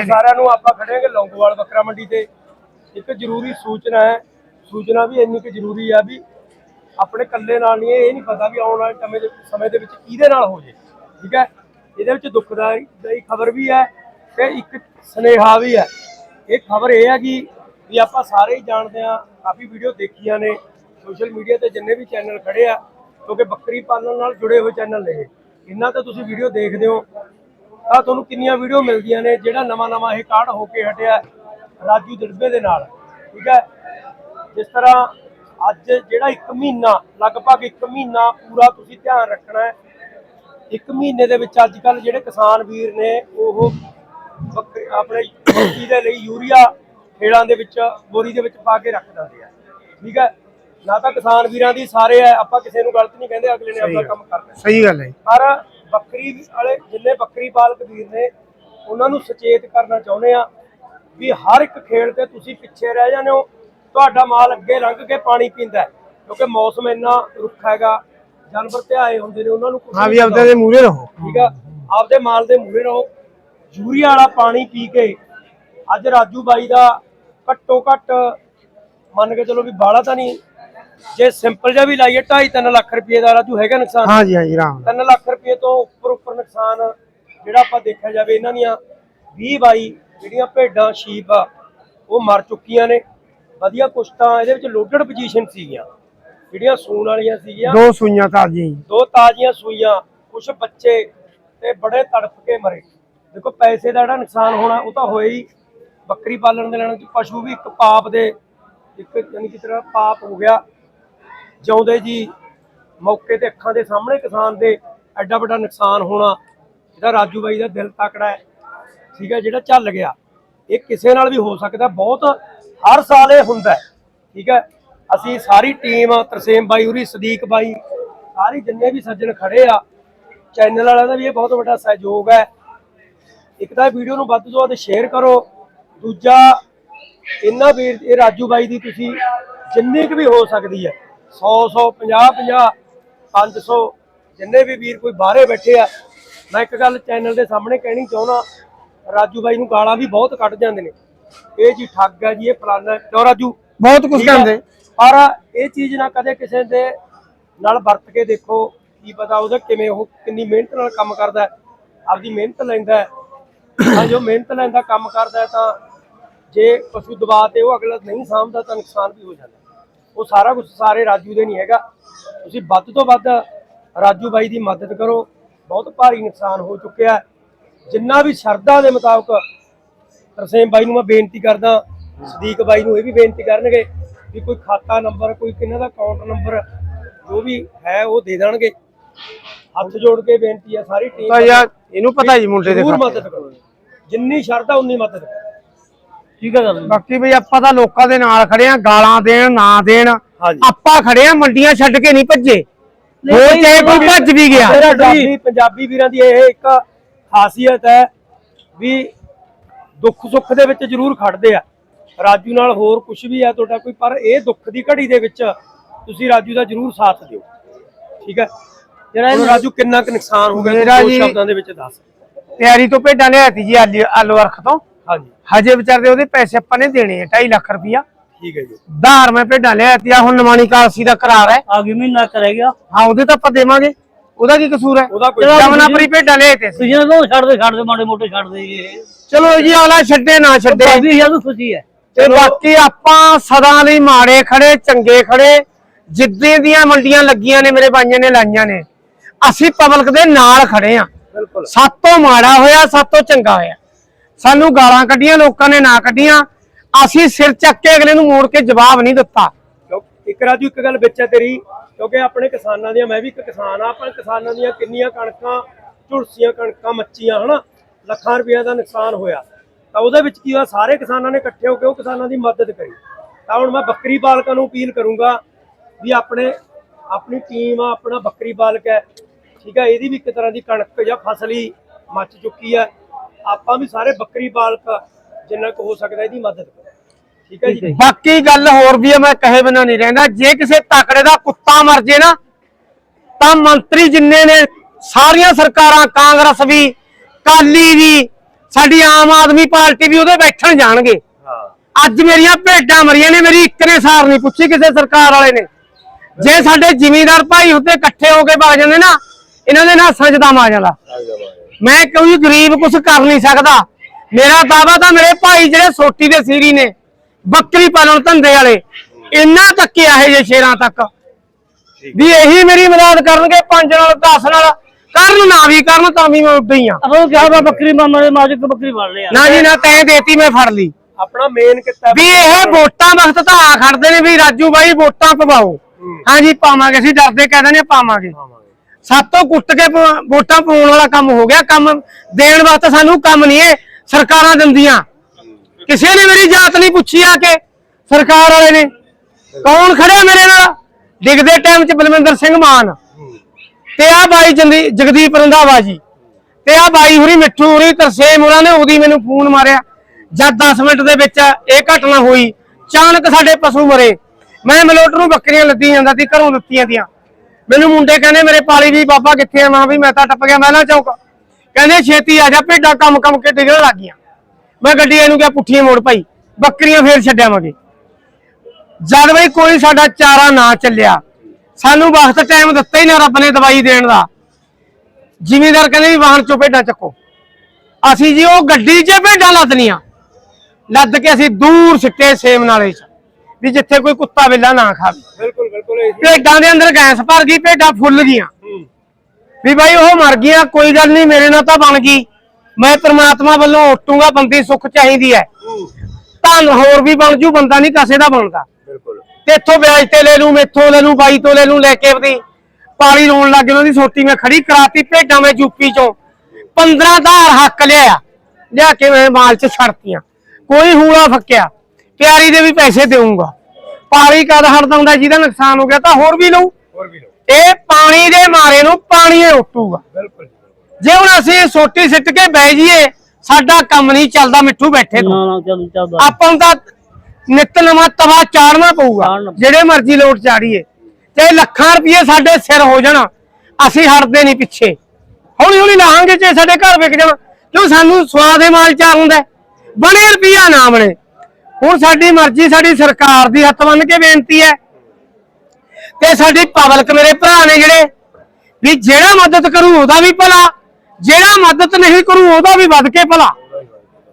ਸਾਰਿਆਂ ਨੂੰ ਆਪਾਂ ਖੜੇਗੇ ਲੌਂਗੋਵਾਲ ਬੱਕਰਾ ਮੰਡੀ ਤੇ। ਇੱਕ ਜ਼ਰੂਰੀ ਸੂਚਨਾ ਹੈ ਸੂਚਨਾ ਵੀ ਇੰਨੀ ਕਿ ਜ਼ਰੂਰੀ ਆ ਵੀ ਆਪਣੇ ਕੱਲੇ ਨਾਲ ਨਹੀਂ ਇਹ ਨਹੀਂ ਪਤਾ ਵੀ ਆਉਣ ਵਾਲੇ ਸਮੇਂ ਦੇ ਸਮੇਂ ਦੇ ਵਿੱਚ ਕਿਹਦੇ ਨਾਲ ਹੋ ਜੇ। ਠੀਕ ਹੈ? ਇਹਦੇ ਵਿੱਚ ਦੁੱਖਦਾਈ ਦੀ ਖਬਰ ਵੀ ਹੈ ਤੇ ਇੱਕ ਸਨੇਹਾ ਵੀ ਹੈ। ਇਹ ਖਬਰ ਇਹ ਹੈ ਕਿ ਵੀ ਆਪਾਂ ਸਾਰੇ ਹੀ ਜਾਣਦੇ ਆ ਕਾਫੀ ਵੀਡੀਓ ਦੇਖੀਆਂ ਨੇ। ਸੋਸ਼ਲ ਮੀਡੀਆ ਤੇ ਜਿੰਨੇ ਵੀ ਚੈਨਲ ਖੜੇ ਆ ਕਿਉਂਕਿ ਬੱਕਰੀ ਪਾਲਣ ਨਾਲ ਜੁੜੇ ਹੋਏ ਚੈਨਲ ਨੇ ਇਹ। ਇਹਨਾਂ ਤੇ ਤੁਸੀਂ ਵੀਡੀਓ ਦੇਖਦੇ ਹੋ। ਤਾਂ ਤੁਹਾਨੂੰ ਕਿੰਨੀਆਂ ਵੀਡੀਓ ਮਿਲਦੀਆਂ ਨੇ ਜਿਹੜਾ ਨਵਾਂ ਨਵਾਂ ਇਹ ਕਾਰਡ ਹੋ ਕੇ ਹਟਿਆ ਰਾਜੂ ਦਿੜਬੇ ਦੇ ਨਾਲ ਠੀਕ ਹੈ? ਜਿਸ ਤਰ੍ਹਾਂ ਅੱਜ ਜਿਹੜਾ 1 ਮਹੀਨਾ ਲਗਭਗ 1 ਮਹੀਨਾ ਪੂਰਾ ਤੁਸੀਂ ਧਿਆਨ ਰੱਖਣਾ ਹੈ ਇੱਕ ਮਹੀਨੇ ਦੇ ਵਿੱਚ ਅੱਜ ਕੱਲ ਜਿਹੜੇ ਕਿਸਾਨ ਵੀਰ ਨੇ ਉਹ ਆਪਣੇ ਬੱਕਰੀ ਦੇ ਲਈ ਯੂਰੀਆ ਖੇੜਾਂ ਦੇ ਵਿੱਚ ਬੋਰੀ ਦੇ ਵਿੱਚ ਪਾ ਕੇ ਰੱਖ ਦਿੰਦੇ ਆ ਠੀਕ ਹੈ? ਨਾ ਤਾਂ ਕਿਸਾਨ ਵੀਰਾਂ ਦੀ ਸਾਰੇ ਆ ਆਪਾਂ ਕਿਸੇ ਨੂੰ ਗਲਤ ਨਹੀਂ ਕਹਿੰਦੇ ਅਗਲੇ ਨੇ ਆਪਣਾ ਕੰਮ ਕਰਨਾ ਸਹੀ ਗੱਲ ਹੈ। ਪਰ ਬੱਕਰੀ ਵਾਲੇ ਜਿੰਨੇ ਬੱਕਰੀ ਪਾਲਕ ਵੀਰ ਨੇ ਉਹਨਾਂ ਨੂੰ ਸੁਚੇਤ ਕਰਨਾ ਚਾਹੁੰਦੇ ਆ ਵੀ ਹਰ ਇੱਕ ਖੇਡ ਤੇ ਤੁਸੀਂ ਪਿੱਛੇ ਰਹਿ ਜਾਂਦੇ ਹੋ। ਤੁਹਾਡਾ ਮਾਲ ਅੱਗੇ ਲੰਘ ਕੇ ਪਾਣੀ ਪੀਂਦਾ ਕਿਉਂਕਿ ਮੌਸਮ ਇੰਨਾ ਰੁੱਖ ਹੈਗਾ ਜਾਨਵਰ ਤੇ ਆਏ ਹੁੰਦੇ ਨੇ ਉਹਨਾਂ ਨੂੰ ਹਾਂ ਵੀ ਆਪਦੇ ਦੇ ਮੂਹਰੇ ਰਹੋ। ਠੀਕ ਆ ਆਪਦੇ ਮਾਲ ਦੇ ਮੂਹਰੇ ਰਹੋ। ਯੂਰੀਆ ਵਾਲਾ ਪਾਣੀ ਪੀ ਕੇ ਅੱਜ ਰਾਜੂ ਬਾਈ ਦਾ ਘੱਟੋ ਘੱਟ ਮੰਨ ਕੇ ਚਲੋ ਵੀ ਬਾਹਲਾ ਤਾਂ ਨਹੀਂ ਜੇ ਸਿੰਪਲ ਜਿਹਾ ਵੀ ਲਾਈਏ 2.5 ਲੱਖ ਰੁਪਏ ਦਾ ਰਾਜੂ ਹੈਗਾ ਨੁਕਸਾਨ? ਹਾਂ ਜੀ ਹਾਂ ਜੀ ਰਾਮ 3 ਲੱਖ ਰੁਪਏ ਤੋਂ ਉੱਪਰ ਉੱਪਰ ਨੁਕਸਾਨ ਜਿਹੜਾ ਆਪਾਂ ਦੇਖਿਆ ਜਾਵੇ ਇਹਨਾਂ ਦੀਆਂ 20 ਬਾਈ ਜਿਹੜੀਆਂ ਭੇਡਾਂ ਸ਼ੀਪ ਆ ਉਹ ਮਰ ਚੁੱਕੀਆਂ ਨੇ। ਵਧੀਆ ਕੁਛ ਤਾਂ ਇਹਦੇ ਵਿੱਚ ਲੋਡਡ ਪੋਜੀਸ਼ਨ ਸੀਗੀਆਂ। ਜਿਹੜੀਆਂ ਸੂਣ ਵਾਲੀਆਂ ਸੀਗੀਆਂ। ਦੋ ਸੂਈਆਂ ਤਾਜ਼ੀਆਂ ਦੋ ਤਾਜ਼ੀਆਂ ਸੂਈਆਂ ਕੁਝ ਬੱਚੇ ਤੇ ਬੜੇ ਤੜਫ ਕੇ ਮਰੇ। ਦੇਖੋ ਪੈਸੇ ਦਾ ਜਿਹੜਾ ਨੁਕਸਾਨ ਹੋਣਾ ਉਹ ਤਾਂ ਹੋਇਆ ਹੀ। ਬੱਕਰੀ ਪਾਲਣ ਦੇ ਲੈਣ ਚ ਪਸ਼ੂ ਵੀ ਇੱਕ ਪਾਪ ਦੇ ਇੱਕ ਯਾਨੀ ਕਿ ਤਰ੍ਹਾਂ ਪਾਪ ਹੋ ਗਿਆ। ਜਿਉਂਦੇ ਜੀ, ਮੌਕੇ ਤੇ ਅੱਖਾਂ ਦੇ ਸਾਹਮਣੇ ਕਿਸਾਨ ਦੇ ਐਡਾ ਵੱਡਾ ਨੁਕਸਾਨ ਹੋਣਾ, ਜਿਹੜਾ ਰਾਜੂ ਬਾਈ ਦਾ ਦਿਲ ਤਕੜਾ ਹੈ, ਠੀਕ ਹੈ, ਜਿਹੜਾ ਚੱਲ ਗਿਆ, ਇਹ ਕਿਸੇ ਨਾਲ ਵੀ ਹੋ ਸਕਦਾ, ਬਹੁਤ ਹਰ ਸਾਲ ਇਹ ਹੁੰਦਾ ਠੀਕ ਹੈ। ਅਸੀਂ ਸਾਰੀ ਟੀਮ, ਤਰਸੇਮ ਬਾਈ ਉਰੀ, ਸਦੀਕ ਬਾਈ, ਸਾਰੀ ਜਿੰਨੇ ਵੀ ਸੱਜਣ ਖੜੇ ਆ, ਚੈਨਲ ਵਾਲਿਆਂ ਦਾ ਵੀ ਇਹ ਬਹੁਤ ਵੱਡਾ ਸਹਿਯੋਗ ਹੈ। ਇੱਕ ਤਾਂ ਵੀਡੀਓ ਨੂੰ ਵੱਧ ਤੋਂ ਵੱਧ ਸ਼ੇਅਰ ਕਰੋ, ਦੂਜਾ, ਇਹਨਾਂ ਵੀਰ, ਇਹ ਰਾਜੂ ਬਾਈ ਦੀ ਤੁਸੀਂ ਜਿੰਨੀ ਕੁ ਵੀ ਹੋ ਸਕਦੀ ਹੈ 100 100 50 50 500 ਜਿੰਨੇ ਵੀ ਵੀਰ ਕੋਈ ਬਾਹਰੇ ਬੈਠੇ ਆ ਮੈਂ ਇੱਕ ਗੱਲ ਚੈਨਲ ਦੇ ਸਾਹਮਣੇ ਕਹਿਣੀ ਚਾਹੁੰਦਾ ਰਾਜੂ ਬਾਈ ਨੂੰ ਗਾਲਾਂ ਵੀ ਬਹੁਤ ਕੱਢ ਜਾਂਦੇ ਨੇ ਇਹ ਜੀ ਠੱਗ ਹੈ ਜੀ ਇਹ ਫਲਾਨਾ। ਕਿਉਂ ਰਾਜੂ ਬਹੁਤ ਕੁਝ? ਕਹਿੰਦੇ ਪਰ ਇਹ ਚੀਜ਼ ਨਾ ਕਦੇ ਕਿਸੇ ਦੇ ਨਾਲ ਵਰਤ ਕੇ ਦੇਖੋ ਕੀ ਪਤਾ ਉਹਦਾ ਕਿਵੇਂ ਉਹ ਕਿੰਨੀ ਮਿਹਨਤ ਨਾਲ ਕੰਮ ਕਰਦਾ ਆਪਦੀ ਮਿਹਨਤ ਲੈਂਦਾ ਹੈ ਜੋ ਮਿਹਨਤ ਲੈਂਦਾ ਕੰਮ ਕਰਦਾ ਤਾਂ ਜੇ ਪਸ਼ੂ ਦਬਾ ਤੇ ਉਹ ਅਗਲਾ ਨਹੀਂ ਸਾਂਭਦਾ ਤਾਂ ਨੁਕਸਾਨ ਵੀ ਹੋ ਜਾਂਦਾ ਉਹ ਸਾਰਾ ਕੁਝ ਸਾਰੇ ਰਾਜੂ ਦੇ ਨਹੀਂ ਹੈਗਾ। ਤੁਸੀਂ ਵੱਧ ਤੋਂ ਵੱਧ ਰਾਜੂ ਬਾਈ ਦੀ ਮਦਦ ਕਰੋ। ਬਹੁਤ ਭਾਰੀ ਨੁਕਸਾਨ ਹੋ ਚੁੱਕਿਆ ਜਿੰਨਾ ਵੀ ਸ਼ਰਧਾ ਦੇ ਮੁਤਾਬਕ ਤਰਸੇਮ ਬਾਈ ਨੂੰ ਮੈਂ ਬੇਨਤੀ ਕਰਦਾ ਸਦੀਕ ਬਾਈ ਨੂੰ ਇਹ ਵੀ ਬੇਨਤੀ ਕਰਨਗੇ ਵੀ ਕੋਈ ਖਾਤਾ ਨੰਬਰ ਕੋਈ ਕਿੰਨਾ ਦਾ ਅਕਾਊਂਟ ਨੰਬਰ ਜੋ ਵੀ ਹੈ ਉਹ ਦੇ ਦੇਣਗੇ। ਹੱਥ ਜੋੜ ਕੇ ਬੇਨਤੀ ਹੈ ਸਾਰੀ ਟੀਮ ਤਾਂ ਯਾਰ ਇਹਨੂੰ ਪਤਾ ਜੀ ਮੁੰਡੇ ਦੇ ਜ਼ਰੂਰ ਖਾਤੇ। ਮਦਦ ਕਰੋ। ਜਿੰਨੀ ਸ਼ਰਧਾ ਉਨੀ ਮਦਦ ਕਰੋ। ਠੀਕ ਹੈ ਗੱਲ। ਬਾਕੀ ਵੀ ਆਪਾਂ ਤਾਂ ਲੋਕਾਂ ਦੇ ਨਾਲ ਖੜੇ ਆ ਗਾਲਾਂ ਦੇਣ ਨਾ ਦੇਣ। ਆਪਾਂ ਖੜੇ ਆ ਮੰਡੀਆਂ ਛੱਡ ਕੇ ਨਹੀਂ ਭੱਜੇ। ਹੋਰ ਚਾਹੇ ਕੋਈ ਭੱਜ ਵੀ ਗਿਆ। ਪੰਜਾਬੀ ਪੰਜਾਬੀ ਵੀਰਾਂ ਦੀ ਇਹ ਇੱਕ ਖਾਸੀਅਤ ਹੈ ਵੀ ਦੁੱਖ ਸੁੱਖ ਦੇ ਵਿੱਚ ਜ਼ਰੂਰ ਖੜਦੇ ਆ। ਰਾਜੂ ਨਾਲ ਹੋਰ ਕੁਝ ਵੀ ਹੈ ਤੁਹਾਡਾ ਕੋਈ ਪਰ ਇਹ ਦੁੱਖ ਦੀ ਘੜੀ ਦੇ ਵਿੱਚ ਤੁਸੀਂ ਰਾਜੂ ਦਾ ਜ਼ਰੂਰ ਸਾਥ ਦਿਓ। ਠੀਕ ਹੈ ਜਿਹੜਾ ਰਾਜੂ ਕਿੰਨਾ ਕੁ ਨੁਕਸਾਨ ਹੋ ਗਿਆ ਮੇਰਾ ਦੋ ਜੀ- ਸ਼ਬਦਾਂ ਦੇ ਵਿੱਚ ਦੱਸ। ਤਿਆਰੀ ਤੋਂ ਭੇਡਾਂ ਲਿਆਤੀ ਜੀ ਆਲੂ ਆਲੂ ਅਰਖ ਤੋਂ। ਹਾਂਜੀ ਵਿਚਾਰਦੇ ਉਹਦੇ ਪੈਸੇ ਆਪਾਂ ਨੇ ਦੇਣੇ ਆ 2.5 ਲੱਖ ਰੁਪਇਆ ਠੀਕ ਹੈ ਜੀ। ਧਾਰ ਮੈਂ ਭੇਡਾਂ ਲਿਆਤੀ ਆ ਹੁਣ ਨਵਾਣੀ ਕਾਲਸੀ ਦਾ ਕਰਾਰ ਹੈ। ਆਗੇ ਮਹੀਨਾ ਕਰੇਗਾ ਹਾਂ ਉਹਦੇ ਤਾਂ ਆਪਾਂ ਦੇਵਾਂਗੇ। ਉਹਦਾ ਕੀ ਕਸੂਰ ਹੈ? ਉਹਦਾ ਕੋਈ ਜਮਨਾਪਰੀ ਭੇਡਾਂ ਲਿਆਤੇ ਸੀ ਤੁਸੀਂ ਨਾ ਛੱਡ ਦੇ ਛੱਡ ਦੇ ਮਾੜੇ ਮੋਟੇ ਛੱਡ ਦੇ ਜੀ। ਚਲੋ ਜੀ ਆਲਾ ਛੱਡੇ ਨਾ ਛੱਡੇ। ਭਾਬੀ ਯਾਰ ਖੁਸ਼ੀ ਹੈ। ਤੇ ਬਾਕੀ ਆਪਾਂ ਸਦਾ ਲਈ ਮਾੜੇ ਖੜੇ ਚੰਗੇ ਖੜੇ। ਜਿੱਦਾਂ ਦੀਆਂ ਮੰਡੀਆਂ ਲੱਗੀਆਂ ਨੇ ਮੇਰੇ ਭਾਈਆਂ ਨੇ ਲਾਈਆਂ ਨੇ। ਅਸੀਂ ਪਬਲਿਕ ਦੇ ਨਾਲ ਖੜੇ ਆ ਬਿਲਕੁਲ। ਸਾਤੋਂ ਮਾੜਾ ਹੋਇਆ ਸਾਤੋਂ ਚੰਗਾ ਹੋਇਆ। ਸਾਨੂੰ ਗਾਲਾਂ ਕੱਢੀਆਂ, ਲੋਕਾਂ ਨੇ ਨਾ ਕੱਢੀਆਂ। ਅਸੀਂ ਸਿਰ ਚੱਕ ਕੇ ਅਗਲੇ ਨੂੰ ਮੋੜ ਕੇ ਜਵਾਬ ਨਹੀਂ ਦਿੱਤਾ। ਇੱਕ ਰਾਜੂ, ਇੱਕ ਗੱਲ ਵਿੱਚ ਹੈ ਤੇਰੀ। ਕਿਉਂਕਿ ਆਪਣੇ ਕਿਸਾਨਾਂ ਦੀਆਂ, ਮੈਂ ਵੀ ਇੱਕ ਕਿਸਾਨ ਆ ਆਪਣੇ ਕਿਸਾਨਾਂ ਦੀਆਂ ਕਿੰਨੀਆਂ ਕਣਕਾਂ, ਝੁਲਸੀਆਂ ਕਣਕਾਂ ਮੱਚੀਆਂ, ਹਨਾ? ਲੱਖਾਂ ਰੁਪਏ ਦਾ ਨੁਕਸਾਨ ਹੋਇਆ। ਤਾਂ ਉਹਦੇ ਵਿੱਚ ਕੀ ਹੋਇਆ? ਸਾਰੇ ਕਿਸਾਨਾਂ ਨੇ ਇਕੱਠੇ ਹੋ ਕੇ ਉਹ ਕਿਸਾਨਾਂ ਦੀ ਮਦਦ ਕਰੀ। ਤਾਂ ਹੁਣ ਮੈਂ ਬੱਕਰੀ ਪਾਲਕਾਂ ਨੂੰ ਅਪੀਲ ਕਰੂੰਗਾ ਵੀ ਆਪਣੇ, ਆਪਣੀ ਟੀਮ ਆ, ਆਪਣਾ ਬੱਕਰੀ ਪਾਲਕ ਹੈ, ਠੀਕ ਹੈ? ਇਹਦੀ ਵੀ ਇੱਕ ਤਰ੍ਹਾਂ ਦੀ ਕਣਕ ਜਾਂ ਫਸਲ ਹੀ ਮੱਚ ਚੁੱਕੀ ਹੈ। ਆਪਾਂ ਵੀ ਸਾਰੇ ਬੱਕਰੀ ਪਾਲਕ ਜਿੰਨਾ ਕੁ ਹੋ ਸਕਦਾ ਇਹਦੀ ਮਦਦ ਕਰੋ। ਠੀਕ ਹੈ ਜੀ? ਬਾਕੀ ਗੱਲ ਹੋਰ ਵੀ ਹੈ ਮੈਂ ਕਹੇ ਬਿਨਾਂ ਨਹੀਂ ਰਹਿੰਦਾ। ਜੇ ਕਿਸੇ ਤਕੜੇ ਦਾ ਕੁੱਤਾ ਮਰ ਜੇ ਨਾ ਤਾਂ ਮੰਤਰੀ ਜਿੰਨੇ ਨੇ ਸਾਰੀਆਂ ਸਰਕਾਰਾਂ ਕਾਂਗਰਸ ਵੀ ਕਾਲੀ ਵੀ ਸਾਡੀ ਆਮ ਆਦਮੀ ਪਾਰਟੀ ਵੀ ਉਹਦੇ ਬੈਠਣ ਜਾਣਗੇ। ਹਾਂ। ਅੱਜ ਮੇਰੀਆਂ ਭੇਡਾਂ ਮਰੀਆਂ ਨੇ ਮੇਰੀ ਇੱਕ ਨੇ ਸਾਰ ਨਹੀਂ ਪੁੱਛੀ ਕਿਸੇ ਸਰਕਾਰ ਵਾਲੇ ਨੇ। ਜੇ ਸਾਡੇ ਜ਼ਿਮੀਂਦਾਰ ਭਾਈ ਉੱਤੇ ਇਕੱਠੇ ਹੋ ਕੇ ਵਗ ਜਾਂਦੇ ਨਾ ਇਹਨਾਂ ਦੇ ਨਾਲ ਸਜਦਾ ਜਾਂਦਾ ਮੈਂ ਕੋਈ ਗਰੀਬ ਕੁਝ ਕਰ ਨਹੀਂ ਸਕਦਾ? ਮੇਰਾ ਦਾਵਾ ਤਾਂ ਮੇਰੇ ਭਾਈ ਜਿਹੜੇ ਸੋਟੀ ਦੇ ਸੀਰੀ ਨੇ ਬੱਕਰੀ ਪਾਲਣ ਧੰਦੇ ਵਾਲੇ ਇੰਨਾ ਤੱਕ ਆਏ ਜੇ ਸ਼ੇਰਾਂ ਤੱਕ। ਵੀ ਇਹੀ ਮੇਰੀ ਮਦਦ ਕਰਨਗੇ ਪੰਜ ਨਾਲ 10 ਨਾਲ ਕਰਨ ਨਾ ਵੀ ਕਰਨ ਤਾਂ ਵੀ ਮੈਂ ਉੱਡ ਹੀ ਆ। ਨੂੰ ਕਿਹਾ ਵਾ ਬੱਕਰੀ ਮਾਮਾ ਦੇ ਮਾਜਿਕ ਬੱਕਰੀ ਫੜ ਲਿਆ। ਨਾ ਜੀ ਨਾ ਤੈਂ ਦੇਤੀ ਮੈਂ ਫੜ ਲਈ। ਆਪਣਾ ਮੇਨ ਕਿੱਤਾ ਵੀ ਇਹ ਵੋਟਾਂ ਵਕਤ ਤਾਂ ਆ ਖੜਦੇ ਨੇ ਵੀ ਰਾਜੂ ਬਾਈ ਵੋਟਾਂ ਪਵਾਓ। ਹਾਂਜੀ ਪਾਵਾਂਗੇ ਅਸੀਂ ਡਰਦੇ ਕਹਿ ਦਿੰਦੇ ਹਾਂ, ਪਾਵਾਂਗੇ। ਸਾਤੋਂ ਕੁੱਟ ਕੇ ਪ- ਵੋਟਾਂ ਪਾਉਣ ਵਾਲਾ ਕੰਮ ਹੋ ਗਿਆ। ਕੰਮ ਦੇਣ ਵਾਸਤੇ ਸਾਨੂੰ ਕੰਮ ਨਹੀਂ ਇਹ। ਸਰਕਾਰਾਂ ਦਿੰਦੀਆਂ। ਕਿਸੇ ਨੇ ਮੇਰੀ ਜਾਤ ਨਹੀਂ ਪੁੱਛੀ ਆ ਕੇ। ਸਰਕਾਰ ਵਾਲੇ ਨੇ। ਕੌਣ ਖੜਿਆ ਮੇਰੇ ਨਾਲ? ਡਿੱਗਦੇ ਟਾਈਮ 'ਚ ਬਲਵਿੰਦਰ ਸਿੰਘ ਮਾਨ। ਤੇ ਆ ਬਾਈ ਜੰਦੀ ਜਗਦੀਪ ਰੰਧਾਵਾ ਜੀ। ਤੇ ਆ ਬਾਈ ਹੁਰੀ ਮਿੱਠੂ ਹੁਰੀ ਤਰਸੇਮ ਹੋਰਾਂ ਨੇ ਉਹਦੀ ਮੈਨੂੰ ਫੋਨ ਮਾਰਿਆ। ਜਦ 10 ਮਿੰਟ ਦੇ ਵਿੱਚ ਇਹ ਘਟਨਾ ਹੋਈ, ਅਚਾਨਕ ਸਾਡੇ ਪਸ਼ੂ ਮਰੇ। ਮੈਂ ਮਲੋਟ ਨੂੰ ਬੱਕਰੀਆਂ ਲੱਦੀ ਜਾਂਦਾ ਸੀ, ਘਰੋਂ ਦਿੱਤੀਆਂ ਤੀਆਂ ਮੈਨੂੰ ਮੁੰਡੇ ਕਹਿੰਦੇ ਮੇਰੇ ਪਾਲੀ ਵੀ ਬਾਬਾ ਕਿੱਥੇ ਆ? ਮੈਂ ਵੀ ਮੈਂ ਤਾਂ ਟੱਪ ਗਿਆ ਮਹਿਲਾ ਚੌਕ। ਕਹਿੰਦੇ ਛੇਤੀ ਆ ਜਾ, ਭੇਡਾਂ ਕੰਮ ਕੰਮ ਕੇ ਡਿੱਗਣ ਲੱਗ ਗਈਆਂ। ਮੈਂ ਗੱਡੀ ਇਹਨੂੰ ਕਿਹਾ ਪੁੱਠੀਆਂ ਮੋੜ ਭਾਈ, ਬੱਕਰੀਆਂ ਫੇਰ ਛੱਡਿਆਵਾਂਗੇ ਜਦ ਬਈ ਕੋਈ ਸਾਡਾ ਚਾਰਾ ਨਾ ਚੱਲਿਆ, ਸਾਨੂੰ ਵਕਤ ਟਾਈਮ ਦਿੱਤਾ ਹੀ ਨਾ ਰੱਬ ਨੇ ਦਵਾਈ ਦੇਣ ਦਾ। ਜਿਮੀਦਾਰ ਕਹਿੰਦੇ ਵੀ ਵਾਹਨ ਚੋਂ ਭੇਡਾਂ ਚੱਕੋ। ਅਸੀਂ ਜੀ ਉਹ ਗੱਡੀ 'ਚ ਭੇਡਾਂ ਲੱਦਨੀਆਂ ਲੱਦ ਕੇ ਅਸੀਂ ਦੂਰ ਸਿੱਟੇ ਸੇਮ ਨਾਲੇ 'ਚ, ਵੀ ਜਿੱਥੇ ਕੋਈ ਕੁੱਤਾ ਬਿੱਲਾ ਨਾ ਖਾਵੇ। ਬਿਲਕੁਲ। ਭੇਡਾਂ ਦੇ ਅੰਦਰ ਗੈਸ ਭਰ ਗਈ ਭੇਡਾਂ ਫੁੱਲ ਗਈਆਂ। ਵੀ ਭਾਈ ਉਹ ਮਰ ਗਈਆਂ ਕੋਈ ਗੱਲ ਨਹੀਂ ਮੇਰੇ ਨਾਲ ਤਾਂ ਬਣ ਗਈ। ਮੈਂ ਪ੍ਰਮਾਤਮਾ ਵੱਲੋਂ ਉੱਟੂਗਾ ਬੰਦੀ ਸੁੱਖ ਚਾਹੀਦੀ ਹੈ। ਹੂੰ। ਧਨ ਹੋਰ ਵੀ ਬਣ ਜੂ ਬੰਦਾ ਨਹੀਂ ਕਾਸੇ ਦਾ ਬਣਦਾ। ਬਿਲਕੁਲ। ਤੇ ਇੱਥੋਂ ਵਿਆਜ ਤੇ ਲੈ ਲੂ ਮੇਥੋਂ ਲੈ ਲੂ ਬਾਈ ਤੋਂ ਲੈ ਲੂ ਲੈ ਕੇ ਆਪਦੀ ਪਾਲੀ ਰੋਣ ਲੱਗ ਗਈ ਉਹਦੀ ਸੋਟੀ ਮੈਂ ਖੜੀ ਕਰਾਤੀ ਭੇਡਾਂ ਮੈਂ ਯੂਪੀ ਚੋਂ। 15 ਧਾਰ ਹੱਕ ਲਿਆ। ਲਿਆ ਕੇ ਮੈਂ ਮਾਲ ਚ ਛੜਤੀਆਂ ਕੋਈ ਹੂਲਾ ਫੱਕਿਆ। ਪਿਆਰੀ ਦੇ ਵੀ ਪੈਸੇ ਦੇਊਂਗਾ। ਪਾਲੀ ਕਦ ਹੜਦਾ ਹੁੰਦਾ ਜਿਹਦਾ ਨੁਕਸਾਨ ਹੋ ਗਿਆ ਤਾਂ ਹੋਰ ਵੀ ਲਊ। ਹੋਰ ਵੀ ਲਓ ਇਹ ਪਾਣੀ ਦੇ ਮਾਰੇ ਨੂੰ ਪਾਣੀ ਹੀ ਰੋਟੂਗਾ ਬਿਲਕੁਲ ਜੇ ਹੁਣ ਅਸੀਂ ਸੋਟੀ ਸਿੱਟ ਕੇ ਬਹਿ ਜਾਈਏ ਸਾਡਾ ਕੰਮ ਨਹੀਂ ਚੱਲਦਾ ਮਿੱਠੂ ਬੈਠੇ ਤੋਂ। ਨਾ ਨਾ ਚੱਲ ਚੱਲਦਾ। ਆਪਾਂ ਨੂੰ ਤਾਂ ਨਿੱਤ ਨਵਾਂ ਤਵਾ ਚਾੜਨਾ ਪਊਗਾ। ਜਿਹੜੇ ਮਰਜ਼ੀ ਲੋਟ ਚਾੜੀਏ। ਤੇ ਲੱਖਾਂ ਰੁਪਏ ਸਾਡੇ ਸਿਰ ਹੋ ਜਾਣ ਅਸੀਂ ਹਟਦੇ ਨਹੀਂ ਪਿੱਛੇ। ਹੌਲੀ ਹੌਲੀ ਲਾਹਾਂਗੇ ਜੇ ਸਾਡੇ ਘਰ ਵਿਕ ਜਾਣ। ਕਿਉਂ ਸਾਨੂੰ ਸਵਾਦ ਦੇ ਮਾਲ ਚਾਹ ਹੁੰਦਾ ਹੈ। ਬਣੇ ਰੁਪਿਆ ਨਾ ਬਣੇ। ਹੁਣ ਸਾਡੀ ਮਰਜ਼ੀ ਸਾਡੀ ਸਰਕਾਰ ਦੀ ਹੱਥ ਬੰਨ ਕੇ ਬੇਨਤੀ ਹੈ ਤੇ ਸਾਡੀ ਪਬਲਿਕ ਮੇਰੇ ਭਰਾ ਨੇ ਜਿਹੜੇ ਵੀ ਜਿਹੜਾ ਮਦਦ ਕਰੂ ਉਹਦਾ ਵੀ ਭਲਾ ਜਿਹੜਾ ਮਦਦ ਨਹੀਂ ਕਰੂ ਉਹਦਾ ਵੀ ਵੱਧ ਕੇ ਭਲਾ।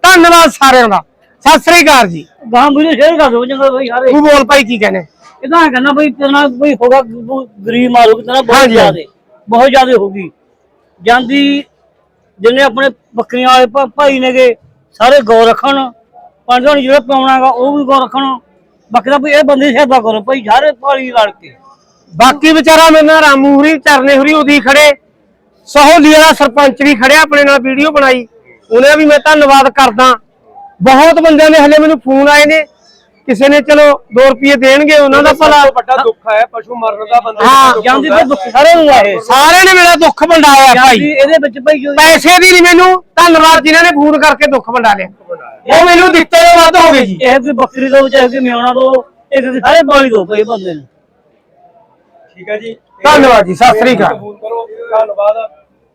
ਧੰਨਵਾਦ ਸਾਰਿਆਂ ਦਾ। ਸਤਿ ਸ੍ਰੀ ਅਕਾਲ ਜੀ। ਗਾਂ ਵੀਡੀਓ ਸ਼ੇਅਰ ਕਰ ਦਿਓ ਚੰਗਾ ਬਈ ਸਾਰੇ। ਤੂੰ ਬੋਲ ਭਾਈ ਕੀ ਕਹਿੰਦੇ? ਇਦਾਂ ਕਹਿੰਦਾ ਬਈ ਤੇਰਾ ਬਈ ਹੋਗਾ ਗਰੀਬ ਮਾਲੂਕ ਤੇਰਾ ਬਹੁਤ ਜ਼ਿਆਦੇ ਬਹੁਤ ਜ਼ਿਆਦੇ ਹੋਗੀ ਜਾਂਦੀ ਜਿੰਨੇ ਆਪਣੇ ਬੱਕਰੀਆਂ ਵਾਲੇ ਭਾਈ ਨੇਗੇ ਸਾਰੇ ਗੌ ਰੱਖਣ। ਪੰਜ ਹੁਣ ਜਿਹੜਾ ਪਾਉਣਾਗਾ ਉਹ ਵੀ ਗੌ ਰੱਖਣ। ਬਾਕੀ ਤਾਂ ਬਈ ਇਹ ਬੰਦੇ ਸੇਵਾ ਕਰੋ ਭਾਈ ਸਾਰੇ ਪਾਲੀ ਲੜ ਕੇ। ਬਾਕੀ ਵਿਚਾਰਾ ਮੇਰੇ ਨਾਲ ਰਾਮੂ ਹੁਰੀ, ਚਰਨੇ ਹੁਰੀ ਉਹਦੀ ਖੜੇ। ਸਹੋਲੀ ਵਾਲਾ ਸਰਪੰਚ ਵੀ ਖੜਿਆ ਆਪਣੇ ਨਾਲ ਵੀਡੀਓ ਬਣਾਈ। ਉਹਨੇ ਵੀ ਮੈਂ ਧੰਨਵਾਦ ਕਰਦਾ। ਬਹੁਤ ਬੰਦਿਆਂ ਨੇ ਹਲੇ ਮੈਨੂੰ ਫੋਨ ਆਏ ਨੇ। ਕਿਸੇ ਨੇ ਚਲੋ 2 ਰੁਪਏ ਦੇਣਗੇ ਉਹਨਾਂ ਦਾ ਭਲਾ। ਤੋਂ ਵੱਡਾ ਦੁੱਖ ਹੈ ਪਸ਼ੂ ਮਰਨ ਦਾ ਬੰਦੇ ਹਾਂ, ਜਾਂਦੀ ਤੇ ਦੁੱਖ ਸਾਰੇ ਨੂੰ ਆਏ ਸਾਰਿਆਂ ਨੇ ਮੇਰਾ ਦੁੱਖ ਵੰਡਾਇਆ ਭਾਈ। ਇਹਦੇ ਵਿੱਚ ਭਾਈ ਜੋ ਪੈਸੇ ਦੀ ਨਹੀਂ ਮੈਨੂੰ ਧੰਨਵਾਦ ਜਿਨ੍ਹਾਂ ਨੇ ਫੋਨ ਕਰਕੇ ਦੁੱਖ ਵੰਡਾ ਲਿਆ। ਉਹ ਮੈਨੂੰ ਦਿੱਤੇ ਤੋਂ ਵੱਧ ਹੋ ਗਏ ਜੀ। ਇਹ ਕੋਈ ਬੱਕਰੀ ਦੋ ਚਾਹੇ ਕੋਈ ਮਿਆਉਣਾ ਦੋ ਇਹ ਸਾਰੇ ਪਾਲੀ ਦੋ ਭਾਈ ਬੰਦੇ ਨੂੰ। ਠੀਕ ਹੈ ਜੀ। ਧੰਨਵਾਦ ਜੀ, ਸਤਿ ਸ੍ਰੀ ਅਕਾਲ। ਧੰਨਵਾਦ।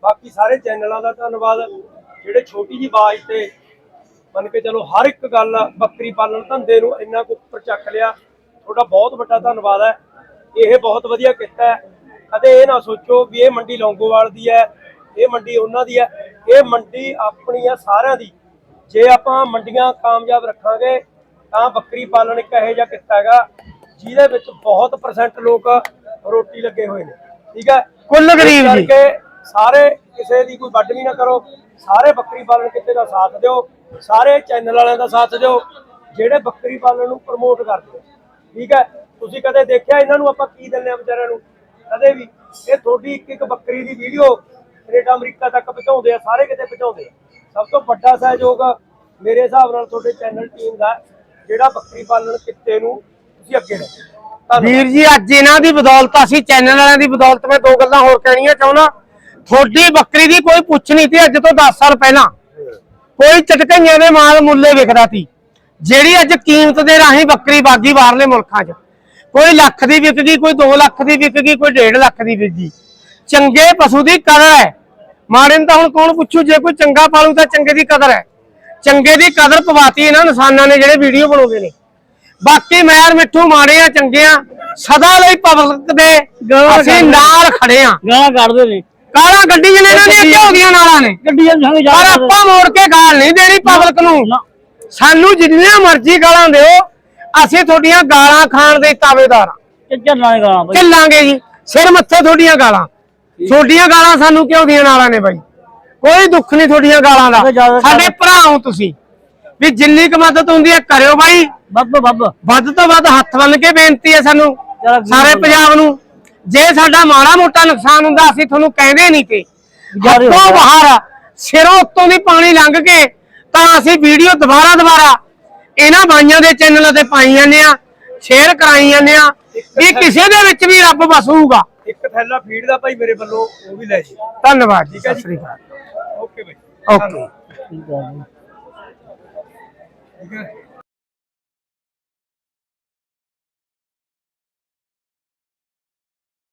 ਬਾਕੀ ਸਾਰੇ ਚੈਨਲਾਂ ਦਾ ਧੰਨਵਾਦ। ਜਿਹੜੇ ਛੋਟੀ ਜੀ ਬਾਜ ਤੇ ਮੰਨ ਕੇ ਚਲੋ ਹਰ ਇੱਕ ਗੱਲ ਬੱਕਰੀ ਪਾਲਣ ਧੰਦੇ ਨੂੰ ਇੰਨਾ ਕੁ ਉੱਪਰ ਚੱਕ ਲਿਆ। ਤੁਹਾਡਾ ਬਹੁਤ ਵੱਡਾ ਧੰਨਵਾਦ ਹੈ। ਇਹ ਬਹੁਤ ਵਧੀਆ ਕੀਤਾ ਹੈ। ਕਦੇ ਇਹ ਨਾ ਸੋਚੋ ਵੀ ਇਹ ਮੰਡੀ ਲੌਂਗੋਵਾਲ ਦੀ ਹੈ ਇਹ ਮੰਡੀ ਉਹਨਾਂ ਦੀ ਹੈ। ਇਹ ਮੰਡੀ ਆਪਣੀ ਹੈ ਸਾਰਿਆਂ ਦੀ। ਜੇ ਆਪਾਂ ਮੰਡੀਆਂ ਕਾਮਯਾਬ ਰੱਖਾਂਗੇ ਤਾਂ ਬੱਕਰੀ ਪਾਲਣ ਇੱਕ ਇਹੋ ਜਿਹਾ ਕਿੱਤਾ ਹੈਗਾ ਜਿਹਦੇ ਵਿੱਚ ਬਹੁਤ ਪਰਸੈਂਟ ਲੋਕ ਰੋਟੀ ਲੱਗੇ ਹੋਏ ਨੇ। ਠੀਕ ਹੈ? ਕੁੱਲ ਗਰੀਬ ਜੀ। ਸਾਰੇ ਕਿਸੇ ਦੀ ਕੋਈ ਵੱਡ ਵੀ ਨਾ ਕਰੋ। ਸਾਰੇ ਬੱਕਰੀ ਪਾਲਣ ਕਿੱਤੇ ਦਾ ਸਾਥ ਦਿਓ। ਸਾਰੇ ਚੈਨਲ ਵਾਲਿਆਂ ਦਾ ਸਾਥ ਦਿਓ, ਜਿਹੜੇ ਬੱਕਰੀ ਪਾਲਣ ਨੂੰ ਪ੍ਰਮੋਟ ਕਰਦੇ ਠੀਕ ਹੈ? ਤੁਸੀਂ ਕਦੇ ਦੇਖਿਆ ਇਹਨਾਂ ਨੂੰ ਆਪਾਂ ਕੀ ਦਿੰਦੇ ਆ ਵਿਚਾਰਿਆਂ ਨੂੰ? ਕਦੇ ਵੀ। ਇਹ ਤੁਹਾਡੀ ਇੱਕ ਇੱਕ ਬੱਕਰੀ ਦੀ ਵੀਡੀਓ ਕੈਨੇਡਾ, ਅਮਰੀਕਾ ਤੱਕ ਪਹੁੰਚਾਉਂਦੇ ਆ, ਸਾਰੇ ਕਿਤੇ ਪਹੁੰਚਾਉਂਦੇ ਆ। ਸਭ ਤੋਂ ਵੱਡਾ ਸਹਿਯੋਗ ਮੇਰੇ ਹਿਸਾਬ ਨਾਲ ਤੁਹਾਡੇ ਚੈਨਲ ਟੀਮ ਦਾ ਜਿਹੜਾ ਬੱਕਰੀ ਪਾਲਣ ਕਿੱਤੇ ਨੂੰ ਤੁਸੀਂ ਅੱਗੇ ਲੈ ਵੀਰ ਜੀ, ਅੱਜ ਇਹਨਾਂ ਦੀ ਬਦੌਲਤ, ਅਸੀਂ ਚੈਨਲ ਵਾਲਿਆਂ ਦੀ ਬਦੌਲਤ ਮੈਂ ਦੋ ਗੱਲਾਂ ਹੋਰ ਕਹਿਣੀਆਂ ਚਾਹੁੰਦਾ। ਤੁਹਾਡੀ ਬੱਕਰੀ ਦੀ ਕੋਈ ਪੁੱਛ ਨਹੀਂ ਸੀ, ਅੱਜ ਤੋਂ 10 ਸਾਲ ਪਹਿਲਾਂ। ਕੋਈ ਚਟਕਈਆਂ ਦੇ ਮਾਲ ਮੁੱਲੇ ਵਿਕਦਾ ਸੀ। ਜਿਹੜੀ ਅੱਜ ਕੀਮਤ ਦੇ ਰਾਹੀਂ ਬੱਕਰੀ ਬਾਗੀ ਬਾਹਰਲੇ ਮੁਲਕਾਂ 'ਚ। ਕੋਈ ਲੱਖ ਦੀ ਵਿਕ ਗਈ ਕੋਈ 2 ਲੱਖ ਦੀ ਵਿਕ ਗਈ ਕੋਈ 1.5 ਲੱਖ ਦੀ ਵਿਕ ਗਈ। ਚੰਗੇ ਪਸ਼ੂ ਦੀ ਕਦਰ ਹੈ। ਮਾੜੇ ਨੂੰ ਤਾਂ ਹੁਣ ਕੌਣ ਪੁੱਛੂ ਜੇ ਕੋਈ ਚੰਗਾ ਪਾਲੂ ਤਾਂ ਚੰਗੇ ਦੀ ਕਦਰ ਹੈ। ਚੰਗੇ ਦੀ ਕਦਰ ਪਵਾਤੀ ਇਹਨਾਂ ਇਨਸਾਨਾਂ ਨੇ ਜਿਹੜੇ ਵੀਡੀਓ ਬਣਾਉਂਦੇ ਨੇ। ਬਾਕੀ ਮੈਰ ਮਿੱਠੂ ਮਾੜੇ ਆ ਚੰਗੇ ਆ ਸਦਾ ਲਈ ਪਬਲਿਕ ਦੇ ਅਸੀਂ। ਨਾਲ ਖੜੇ ਆ। ਗਾਲਾਂ ਕੱਢਦੇ ਨੇ। ਕਾਲਾਂ ਗੱਡੀਆਂ ਨੇ ਇਹਨਾਂ ਦੀਆਂ ਘਿਓ ਦੀਆਂ ਨਾਲਾਂ ਨੇ। ਗੱਡੀਆਂ ਸੰਗ ਜਾ ਪਰ ਆਪਾਂ ਮੋੜ ਕੇ ਗਾਲ ਨਹੀਂ ਦੇਣੀ ਪਬਲਿਕ ਨੂੰ। ਸਾਨੂੰ ਜਿੰਨੀਆਂ ਮਰਜ਼ੀ ਗਾਲਾਂ ਦਿਓ ਅਸੀਂ ਤੁਹਾਡੀਆਂ ਗਾਲਾਂ ਖਾਣ ਦੇ ਤਾਵੇਦਾਰ ਆ। ਗਾਲਾਂ ਬਈ। ਚੱਲਾਂਗੇ ਜੀ। ਸਿਰ ਮੱਥੇ ਤੁਹਾਡੀਆਂ ਗਾਲਾਂ। ਤੁਹਾਡੀਆਂ ਗਾਲਾਂ ਸਾਨੂੰ ਕਿਉਂ ਦੀਆਂ ਨਾਲਾਂ ਨੇ ਬਾਈ? ਕੋਈ ਦੁੱਖ ਨਹੀਂ ਤੁਹਾਡੀਆਂ ਗਾਲਾਂ ਦਾ। ਸਾਡੇ ਭਰਾ ਹੋ ਤੁਸੀਂ। ਵੀ ਜਿੰਨੀ ਕੁ ਮਦਦ ਹੁੰਦੀ ਹੈ ਕਰਿਓ ਬਾਈ। ਬੱਬ ਬੱਬ ਵੱਧ। ਤੋਂ ਵੱਧ ਹੱਥ ਬੰਨ ਕੇ ਬੇਨਤੀ ਹੈ ਸਾਨੂੰ। ਸਾਰੇ। ਪੰਜਾਬ ਨੂੰ। ਜੇ ਸਾਡਾ ਮਾੜਾ ਮੋਟਾ ਨੁਕਸਾਨ ਹੁੰਦਾ ਅਸੀਂ ਤੁਹਾਨੂੰ ਕਹਿੰਦੇ ਨਹੀਂ ਤੇ ਹੱਥੋਂ। ਬਾਹਰ ਸਿਰੋਂ ਉੱਤੋਂ ਦੀ ਪਾਣੀ ਲੰਘ ਕੇ ਤਾਂ ਅਸੀਂ ਵੀਡੀਓ ਦੁਬਾਰਾ ਦੁਬਾਰਾ ਇਹਨਾਂ ਬਾਈਆਂ ਦੇ ਚੈਨਲਾਂ ਤੇ ਪਾਈ ਜਾਂਦੇ ਆ ਸ਼ੇਅਰ ਕਰਾਈ ਜਾਂਦੇ ਆ ਵੀ ਕਿਸੇ ਦੇ ਵਿੱਚ ਵੀ ਰੱਬ ਵਸੂਗਾ ਇੱਕ ਥੈਲਾ ਫੀਡ ਦਾ ਭਾਈ ਮੇਰੇ ਵੱਲੋਂ ਉਹ ਵੀ ਲੈ ਜੀ। ਧੰਨਵਾਦ ਜੀ ਠੀਕ ਹੈ ਸਤਿ ਜੀ। ਸ੍ਰੀ ਅਕਾਲ। ਓਕੇ ਭਾਈ। ਓਕੇ। ਠੀਕ ਹੈ ਜੀ। ਠੀਕ ਹੈ।